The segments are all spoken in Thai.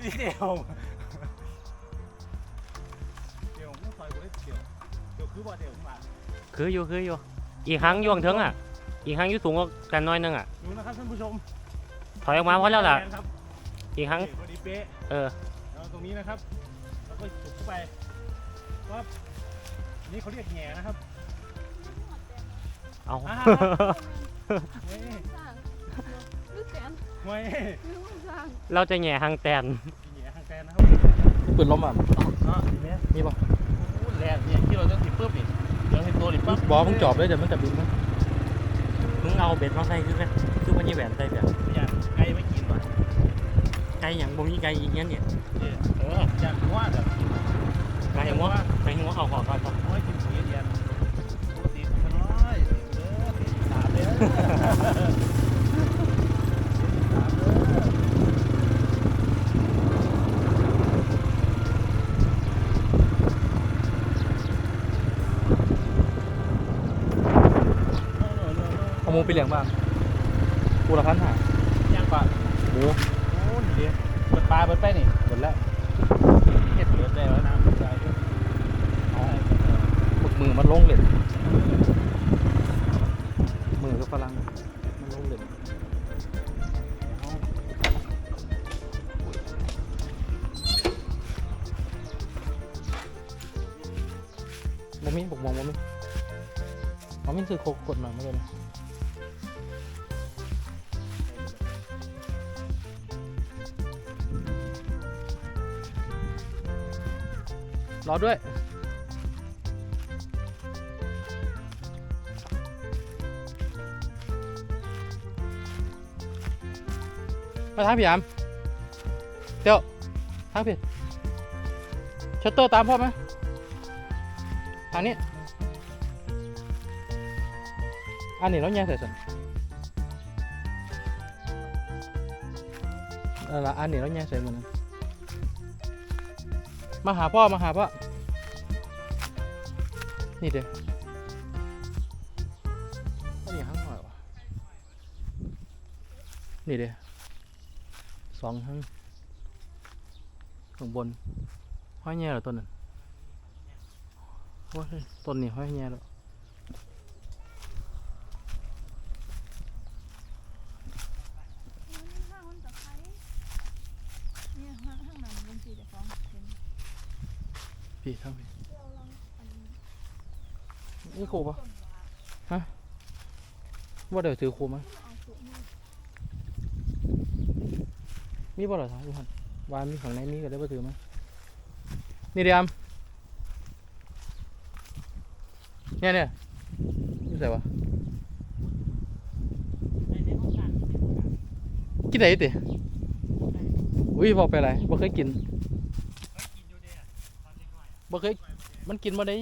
นี่เดียวเดี๋ยวผมซอยกูได้เดียวเดี๋ยวคือบ่เดียวมาคืออยู่คืออยู่ อีกครั้งยวงเถิงอะ อีกครั้งอยู่สูงกว่ากันน้อยนึงอะ ดูนะครับท่านผู้ชมถอยออกมาเพราะแล้วล่ะ ครับอีกครั้ง พอดีเป๊ะเออ แล้วตรงนี้นะครับ แล้วก็จุดเข้าไปว่านี่เขาเรียกแหง่นะครับเอา อ่าเฮ้ ยสร้างหรือแสนไม่หรือว่าสร้างเราจะแหง่หางแตนแหง่ทางแตนนะครับปืนล้มอะเนาะเห็นไหมมีป่ะโอ้แหลกเนี่ยที่เราจะติดปุ๊บนี่เดี๋ยวเห็นตัวนี่ปั๊บบอกมึงจอบเลยเดี๋ยวมันจะบินมั้งมึงเอาเบ็ดมาใส่คือกันคือมันยี่แหวนใส่แบบอย่างไก่ไม่กินว่ะไก่อย่างบ่มีไก่อีกเงี้ยเนี่ยเอออย่างว่าแบบไก่หัวไก่หัวเขาขอก่อนก่อนโอ้ยกินสีเดียนปกติมันน้อยเด้อสีสามเด้อสีสามเด้อ เอาห มูไปเลี้ยงบ้างกูละพันหายังปะหมูโอ้นี่ดิเปิดปลาเปิดไปนี่หมดแล้วเห็ดเปิดได้แล้วนะเปิดใจด้วยหมึกมือมันลงเหล็ดมือก็ฝรั่งมันลงเหล็ดบ่มีบกมองบ่มีบ่มีซื้อโคกกดหน่อยมาเลยนะ รอด้วย มาทางพี่ยามเดี๋ยวทางพี่ชัตเตอร์ตามพ่อไหมทางนี้ อันนี้เราแยกใส่ส่วนเออละอันนี้เราแยกใส่หมัน มาหาพ่อมาหาพ่อ นี่เด้อนนี้ห้างหน่อยวะนี่เด้อสองข้างข้างบนห้อยแง่หรอต้นนั้นโอ้ยต้นนี้ห้อยแง่แล้ว ข้างมันตะไคร้เนี่ยข้างข้างนั้นมันสีแต่ฟองเห็น พี่ทั้งพี่ เดี๋ยวลองอันนี้ โคปะฮะว่าเดี๋ยวถือครูมั้ยเอาสุกมือมีบ่หรอท่านทุกท่านวานมีของไหนมีก็ได้บ่ถือมั้ยนี่เดียมเนี่ยเนี่ยนี่ใส่วะกินไหนติอุ้ยบอกไปอะไรบ่เคยกินบ่เคยมันกินบ่ได้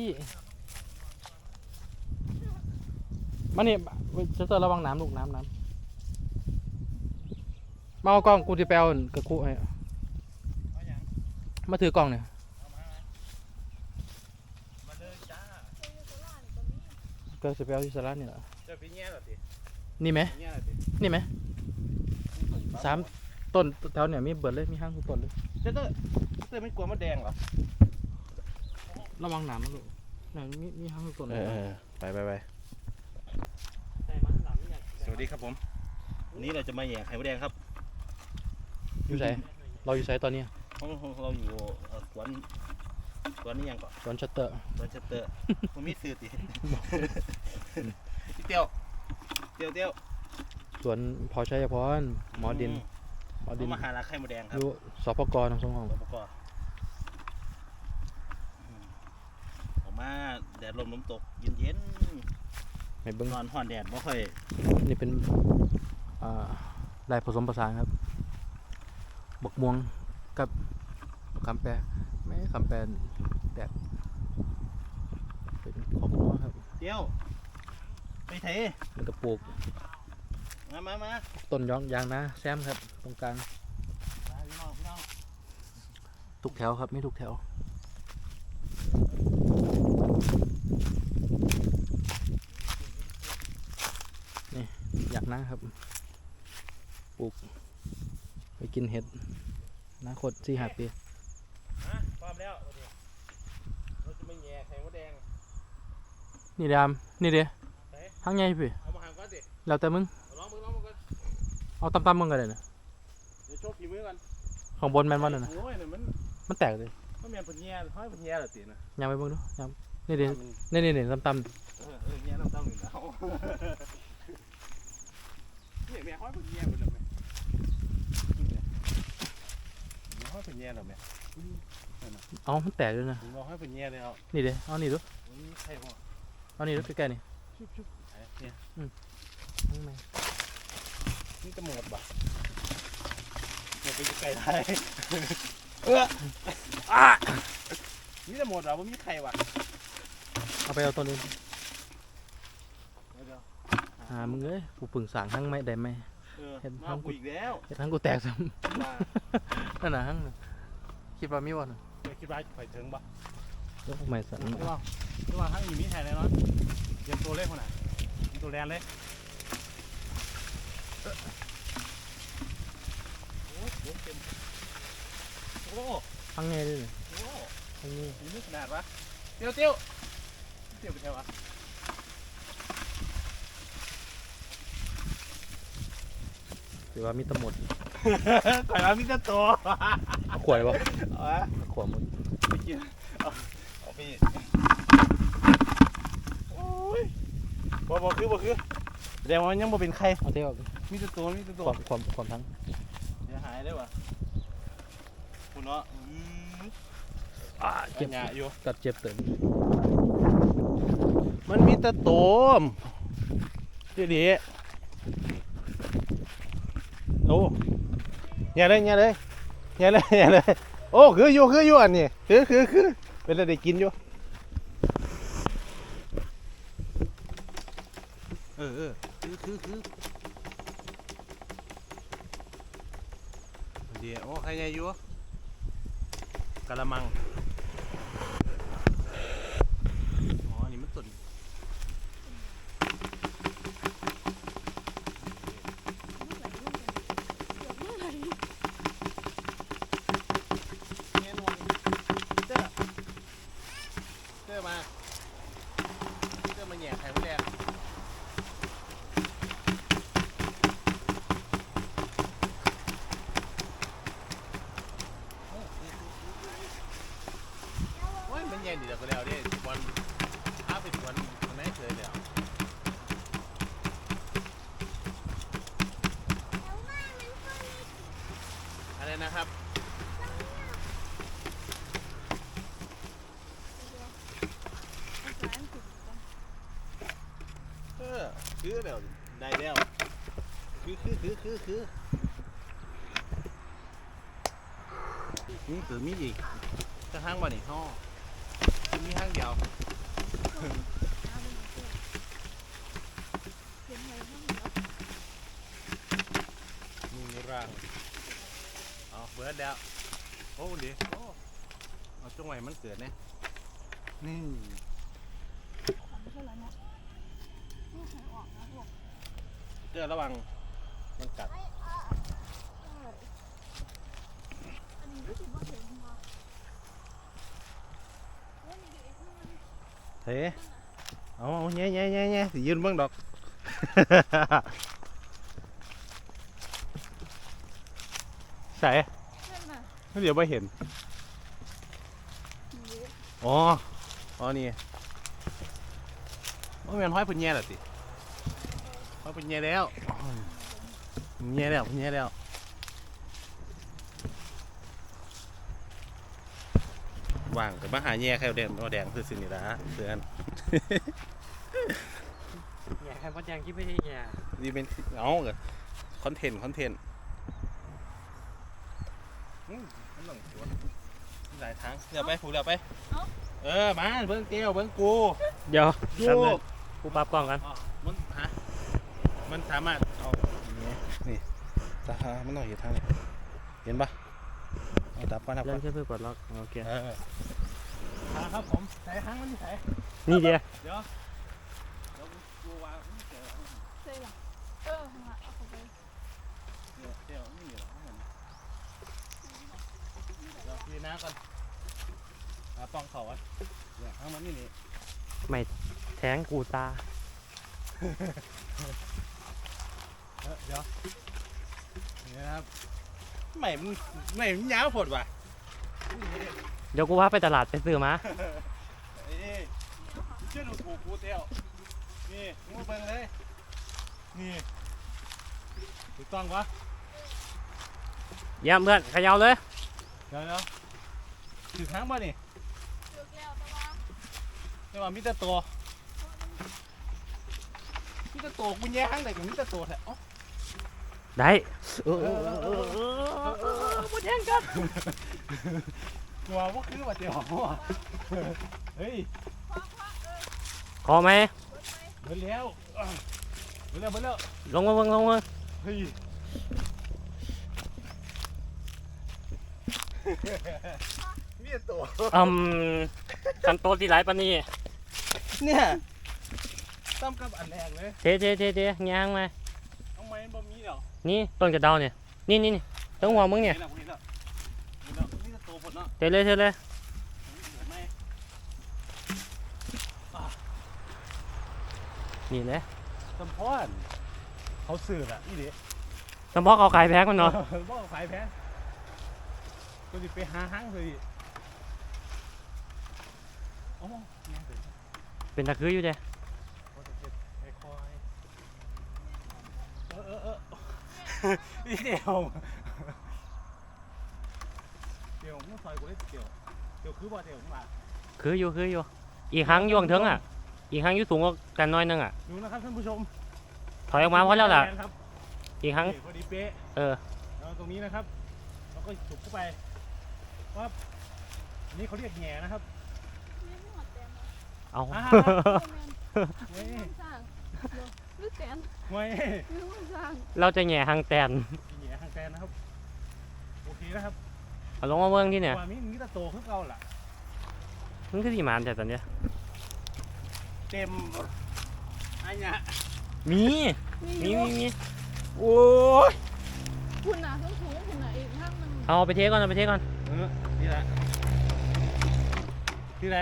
มันนี่จะเตอร์ระวังน้ำลูกน้ำน้ำมาเอากล้องกูจะไปเอากระคุให้เอาอย่างมาถือกล้องเนี่ยเอามามาเลยจ้าเจอโซล่านี่ก็มีก็จะไปเอาที่สาระนี่แหละเจะพี่แง่หรอตินี่ไหมพี่แง่หรอตินี่ไหมสามต้นแถวเนี่ยมีเบิดเลยมีห้างทุกต้นเลยเจ้าเต้เต้ไม่กลัวมดแดงเหรอระวังน้ำนะลูกเนี่ยมีมีห้างทุกต้นเลยไปไปไป ใส่มาหลังเนี่ย ส วัสดีครับผม วันนี้เราจะมาแย่ไข่มดแดงครับอยู่ไหนเราอยู่ไหนตอนนี้ห้องของเราอยู่เอ่อสวนสวนนี้ยังก่อนตอนชัตเตอร์สวนเชตเตอร์ ผมมีสื่อติพี่เตียวเตียวเตียวสวนพอชัยพรหมอดินหมอดิดินนมาหาลักไข่มดแดงคอรับยู่สปกทางสองห้องแล้วก็อืมออกมาแดดลมลมตกเย็นเย็น ให้เบิ้งๆนอนห่อนแดดไม่ค่อยนี่เป็นอ่าลายผสมผสานครับบกม่วงกับคำแปรไม่คำแปรแดดเป็นของนัวครับเตียวไปเทมันก็ปลูกมามามาต้นยองยางนะแซมครับ ตรงกลางมาพี่น้องพี่น้องทุกแถวครับไม่ทุกแถวนี่อยาก นะครับ ปลูก ไปกินเห็ดอนาคตสี่ห้าปีฮะพร้อมแล้ววันนี้เราจะไม่แย่ไข่มดแดง นี่เดามนี่เด้ไหนหางใหญ่พี่เอามาหางก่อนสิแล้วแต่มึงเอาลองมือลองมือก่อนเอาตำๆมึงก็ได้นะเดี๋ยวโชว์ฝีมือก่อนข้างบนแม่นวันนั่นนะโอ้ยเนี่ยมัน มันแตกเลยมันแม่นผลแย่ห้อยผลแย่เหรอตีนะยังไปเบิ่งดูยังนี่เด้มันนี่นี่นี่ตำเออเออแย่น้ำเต้าหนึ่งแล้ว เนี่ยแม่ห้อยผลแย่หมดเลยแม่เนี่ยแม่ห้อยผลแย่หรอแม่ๆเอามันแตกเลยนะผมบอกห้อยผลแย่เลยเอานี่เด้เอานี่ดูอุ้ยไข่หัวเอานี่ดูใกล้ๆนี่ชุบชุบไอ้เนี่ยข้างในนี่จะหมดบ่ะหมดไปไกลได้เอออะนี่จะหมดเหรอว่ามีไข่วะเอาไปเอาตัวนี้เดี๋ยว หามึงเอ้ยกูปึงสางทั้งไม่ได้ไหม เออเห็นมาทางกูอีกแล้วเฮ็ดทั้งกูแตกซ้มาำ นั่นน่ะทั้งน่ะคิดว่ามีบ่น่ะเดี๋ยวคิดว่าจะไปถึงบ่โอ้ไม่สั่นคิดว่าคิดว่าทั้งอีมีไทยแน่นอนเตรียมตัวเล่นคนไหนเตรียมตัวแลนเลยเออโอ้โหเต็มโอ้ทั้งไงด้วยนี่โหทั้งนี้มีนี่ขนาดวะเตี้ยวเตี้ยวเตี้ยวไปเท่าวะ ถือว่ามีแตำหมดก่อนแล้วมีแต่ตัวเอาขวดเลยบ่เอาอะเอาขวดหมดไปกินเอาเอาไปโอ้ยบ่บ่คือบ่คือแสดงว่ามันยังบ่เป็นไข่เอาเที่ยวมีแต่ตัวมีแต่ตัวความความความทั้งเสียหายได้วะคุณเนาะอืมอ่าเจ็เจ็บบอยู่กัดเจ็บเติมมันมีแต่ตัวมดีดี โอ้เนี่ยเลยเนี่ยเลยเนี่ยเลยเนี่ยเลยโอ้คืออยู่คืออยู่อันนี้คือคือคือเป็นอะไรได้กินอยู่เออเออคือคือคือเดี๋ยวโอ้ใครใหญ่อยู่กะละมัง อ๋อ อันนี้มันตุ่นเงี้ยนวลเจ้าเจ้ามา เจ้ามาแหย่ไข่มดแดงโอ้ยมันแหย่ดีแล้วก็แล้วเด้บอลถ้าเป็นวันวันไหนเคยแล้วอะไรนะครับ เออคือแล้วได้แล้ว คือคือคือคือคือนี่คือมีอีกจะห้างบ่นี่ห่อมีห้างเดียวมีรังเอาเบิดแล้ว โอ้ดีโอ้เอาจงไว้มันเกิดเนี่ยนี่เจอระวัง มันกัดเฮ้เอาเอาแง่แง่แง่แง่สิยืนเบิ่งดอกใส่เดี๋ยวไม่เห็น อ๋อ อ๋อ นี่โอ้ยมันห้อยพุ่นแย่ล้วติห้อยพุ่นแย่แล้ว พุ่นแย่แล้วพุ่นแย่แล้วว่างกับมาหาแย่ไข่แดงมาแดงคือสินี่ละเพื่อนแย่ครับพ่อแจงคิดไม่ได้แย่นี่เป็นเอาเกิดคอนเทนต์คอนเทนต์อืมมันต้องสวนหลายทางเดี๋ยวไปผูเดี๋ยวไป เออมาเบิ้งเตี้ยวเบิ้งกู เดี๋ยวดูแป๊บนึงกูปรับกล้องกันอ๋อมันฮะมันสามารถเอาอย่าง นี้นี่ตามันต้องเห็นทางนี้เห็นปะเอาดับก่อนดับเริ่ก่อมนแค่เพื่อกดล็อกโอเค เออมาครับผมใส่หางมันที่ใส่นี่เดียวเดี๋ยวเดี๋ยวกูวางไม่เจอเซ่หรอเออข้างหลังเอาเข้าไปเดี๋ยวเดี๋ยวไม่มีหรอกมันก่อนหาปองเขาอะเนี่ยข้างมันนี่นี่ แทงกูตา เดี๋ยวนี่นะครับไม่มันไม่มันยาวโผดว่ะเดี๋ยวกูว่าไปตลาดไปซื้อมาเอ้ยเชื่อดูถูกกูเตี้ยวนี่มึงมาเบิ่งเลยนี่ถูกต้องปะเยี่ยมเพื่อนเขย่าเลยเดี๋ยวเดี๋ยวถือทั้งป่ะนี่เลือกแล้วแต่ว่าแต่ว่ามีแต่ตัวมีแต่ตัวกูแย่ทั้งแต่กับมีแต่ตัวแท้เอ้า ได้เออเออเออเออเออเออบ่แย่งกันตัวว่าคือว่าเตียวว่ะเฮ้ยพ่อพ่อเออขอไหมเบิดไปเบิ่งแล้วเบิ่งแล้วเบิ่งแล้วลงมาเบิ่งลงมาเฮ้ยมีแต่ตัวอืมคันโตที่ไหลปานนี้เนี่ยต้มกับอันแรกเลยเทเทเทเทย่างมา เอาไม้บ่มีเดี๋ยวนี่ต้นกระเดาเนี่ยนี่นี่นี่ต้นหัวมึงเนี่ยห็แล้วห็แล้วเห็นแล้วมีแต่ตัวหมดเนาะเทเลยเทเลยเห็นไหมนี่เลยสมพรเขาสื่ออะนี่ดิสมพอกเอาไก่แพงมันเนาะบ่เอาขายแพงก็สิไปหาห้างเลยโอ้แม่งเลยเป็นตะคืออยู่เด้ โอ้จะเจ็บไอ้คอยเออเออเออ นี่เดียวเดี๋ยวมึงซอยกูได้เดี๋ยวเดี๋ยวคือบ่เดี๋ยวมึงมาคืออยู่คืออยู่ อีกครั้งยวงเถิงอะ อีกครั้งอยู่สูงกว่ากันหน้อยนึงอะ ดูนะครับท่านผู้ชมถอยออกมาพอแล้วล่ะ ครับอีกครั้ง นี่พอดีเป๊ะเออแล้วตรงนี้นะครับ แล้วก็จุกเข้าไปว่าอันนี่เขาเรียกแหง่นะครับนี่ไม่หอดแตนเนาะเอา อ่าโอ้แมนเว้ยมันสร้างเดี๋ยว หรือแตนเว้ยหรือมันสร้างเราจะแหง่หางแตนแหง่ทางแฟนนะครับ โอเคนะครับเอาลงมาเบิ่งที่เนี่ยว่ามีมีแต่โตขึ้นเก่าล่ะ มันคือสีมานแต่ตอนเนี้ยเต็มอันเนี้ยมีมีมีอยู่มีมีโอ้ยคุณน่ะต้องถูคุณน่ะอีกข้างมัน เอาไปเทก่อนเอาไปเทก่อน เออนี่แหละที่ไหน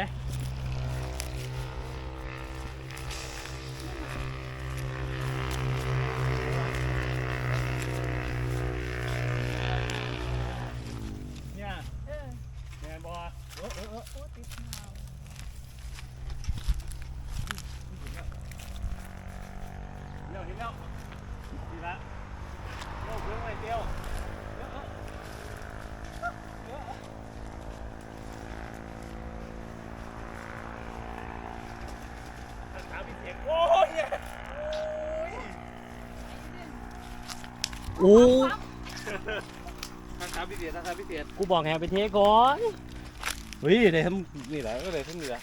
เนี่ย เออ แมนบอเออเออเออ โอ้ติดหนาว เดี๋ยวเห็นแล้วดีละโลกเรื่งไรเดียวเออเออเออทางเท้าพี่เสียงโอ้ยโอ้ยโอ้ทางเท้าพี่เสียงทางเท้าพี่เสียงกูบอกให้เอาไปเทก่อนเฮ้ยได้ทำนี่แหละก็ได้ทำนี่แหละ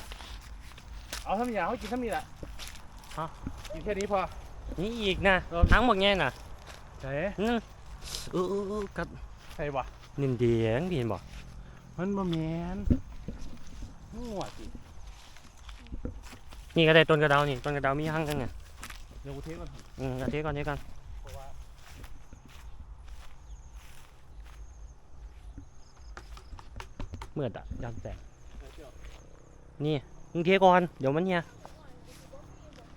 เอาทำนี่แหละเขากินทำนี่แหละกินแค่นี้พอ นี่อีกนะทั้งหมดไงน่ะใช่อืมเออเออเออกัดใช่ปะนินเดียงพี่เห็นบอกมันบะแมนมั่วสินี่ก็ได้ต้นกระเดานี่ต้นกระเดามีหั่งกันไงเดี๋ยวกูเทมันอืมเอาเทก่อนเทก่อนเพราะว่าเมื่อดอะยามแตกเดี๋ยวนี่มึงเทก่อนเดี๋ยวมันเนี่ย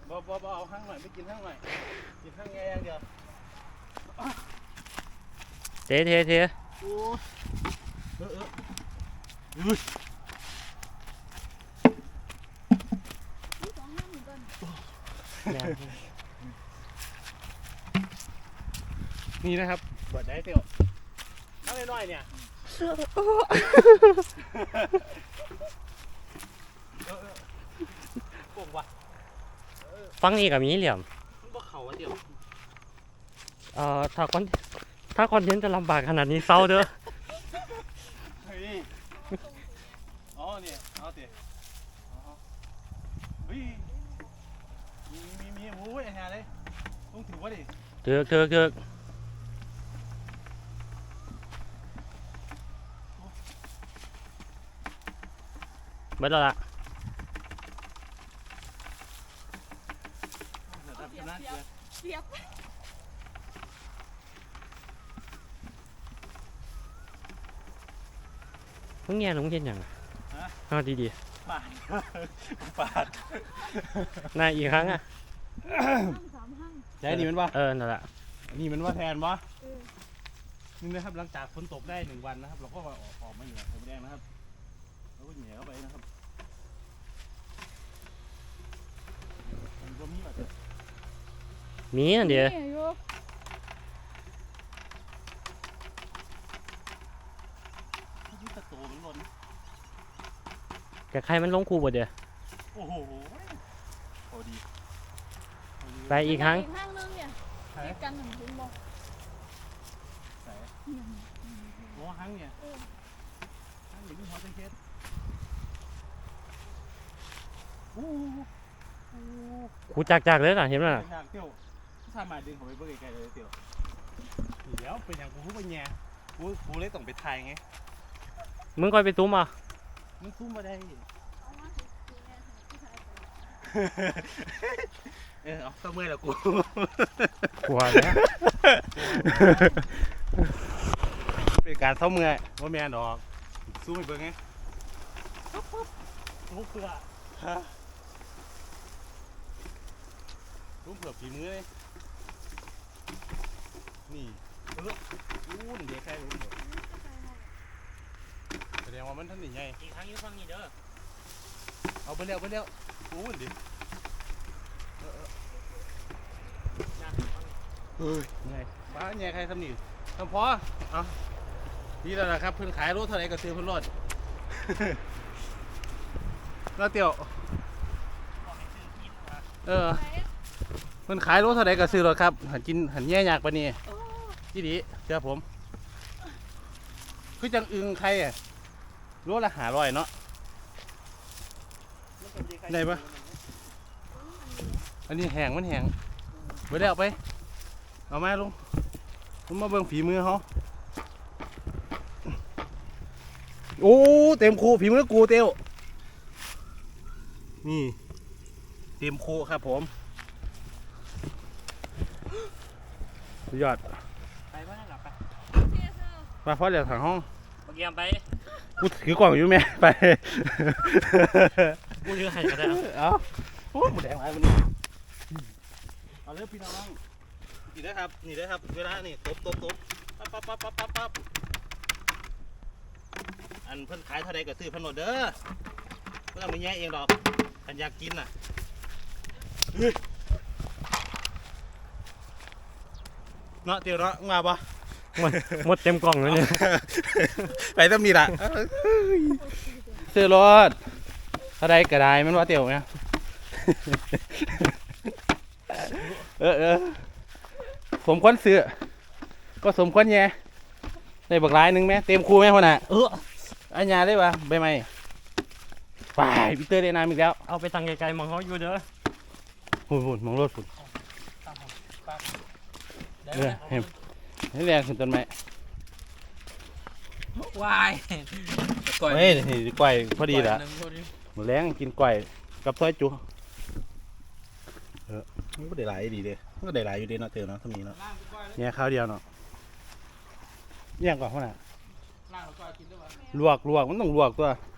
บ่บ่บ่เอาห้างหน่อยไม่กินห้างหน่อยกินห้างแง่อย่างเดียวเทเทเทโอ้เออเอออุ้ยมีสองห้างเหมือนกันแม่งนี่นะครับเปิดได้เตียวห้างน้อยๆเนี่ยเออเออโป่งว่ะ ฟังนี่กับมีเหลี่ยมมันบ่เข่าอันเดียวเอ่อถ้าคอนถ้าคอนเทนต์จะลำบากขนาดนี้เศร้าเด้อเฮ้ยอ๋อเนี่ยเอาเตียอ๋อเฮ้ยมีมีมีโอ้ยไอ้ห่าเลยต้องถือว่าดิเถือกเถือกเถือกเบิดแล้วล่ะ เดี๋ยวทำน้ำ เกลือเสียบมึงแย่ลงเช่นหยังอะฮะเอาดีปาดปาดๆนายอีกครั้งอะห้างสามห้างใช่นี่มันว่าเออนั่นแหละนี่มันว่าแทนวะเออนี่นะครับหลังจากฝนตกได้หนึ่งวันนะครับ เราก็ออกออกมาเหนือไข่มดแดงนะครับแล้วก็เหนียวไปนะครับมันก็มีแบบ มีนั่นเดียวนี่อยู่ที่ตะโตมันหล่นแต่ใครมันลงคูบ่เดียวโอ้โหโอ้ดีโอ้ดีไปอีกครั้งอีกห้างนึงเนี่ยใช่ติดกันหนึ่งถึงบอกใส่เนี่ยโอ้หังเนี่ยเออหังอยู่ที่หัวตะเคียนโอ้โหโอ้โหคูจากๆเลยน่ะเห็นไหมน่ะ อยากเที่ยวถ้ามาดึงเขาไปเบิ่งไกลๆเลยเที่ยวนี่เดี๋ยวเป็นอย่างกูพูดไปแง่กูกูเลยต้องไปถ่ายไงมึงค่อยไปตุ้มอะมันซูมมาได้ เอามาสิสิแม่สิผู้ชายไปเออเอาต้องเมื่อยแล้วกูกลัวแล้วเป็นการเท่าเมื่อยว่าแม่นดอกซูมไปเบิ่งไงซูมเผื่อฮะซูมเผื่อฝีมือเลย นี่เอออู้นี่เด็กใครรู้บ่แสดงว่ามันท่านนี่ใหญ่อีกครั้งอยู่ฟังนี่เด้อเอาไปเร็วไปเร็วอู้นดิเฮ้ยไงบ้าไงใครทำนี่ทำพอเอาดีแล้วนะครับเพิ่นขายรถเท่าไหร่ก็ซื้อเพิ่นรถ แล้วเตียวเออ ไหนเพิ่นขายรถเท่าไหร่ก็ซื้อรถครับ หันกินหันแย่ยากปะนี่ที่ดีเชื่อผม คือจังอึงใครอะรถละหาร้อยเนาะได้ปะอันนี้แหงมันแหงไปแล้วไป เอามาลุงลุงมาเบิ่งฝีมือเขาโอ้เต็มคูฝีมือกูเตียวนี่ เต็มคูครับผม สุดยอดไปบ้านหลับไปเจ๊เธอมาเพราะเดี๋ยวทางห้องเมื่อกี้ไปกูถือกล่องอยู่แม่ไปกูยื้อให้ก็ได้เอาเอาโอ้หมูแดงอะไรมันนี่เอาเลยพี่น้องนี่ได้อครับนี่ได้อครับเวลานี่ตบตบตบปั๊บปั๊บปั๊บปั๊บปั๊บปั๊บอันเพิ่นขายเท่าใดก็ซื้อเพิ่นโหลดเด้อเพิ่นเอาไปแย่เองดอกคันอยากกินน่ะ เฮ้ยเนาะเตียวเนาะมึงมาปะ หมดหมดเต็มกล่องแล้วเนี่ยไปต้องมีละซื้อรถเท่าใดก็ได้แมันว่าเตียวเนี่ยเออเออสมควรซื้อก็สมควรแย่ในบักร้ายหนึงแม่เต็มคูแม่พ่อน่ะเอออันยาได้ปะใบไม้ไปพีเตอร์ได้น้ำอีกแล้วเอาไปตังไกลๆมองเขาอยู่เด้อหุ่นหุ่นมองรถฝุ่น เออเห็นให้แรงขึ้นต้นไม้วายก่อยเฮ้ยนี่กล้วยพอดีละหนึ่งพอดีหมดแรงกินกล้วยกับซอยจุเออมันก็ได้หลายดีเด้มันก็ได้หลายอยู่เด้เนาะเตือนเนาะถ้ามีเนาะเนี่ยข้าวเดียวเนาะเนี่ยก่อนพ่อน่ะล่างแล้วก็กินด้วยวะลวกลวกมันต้องลวกตัวเ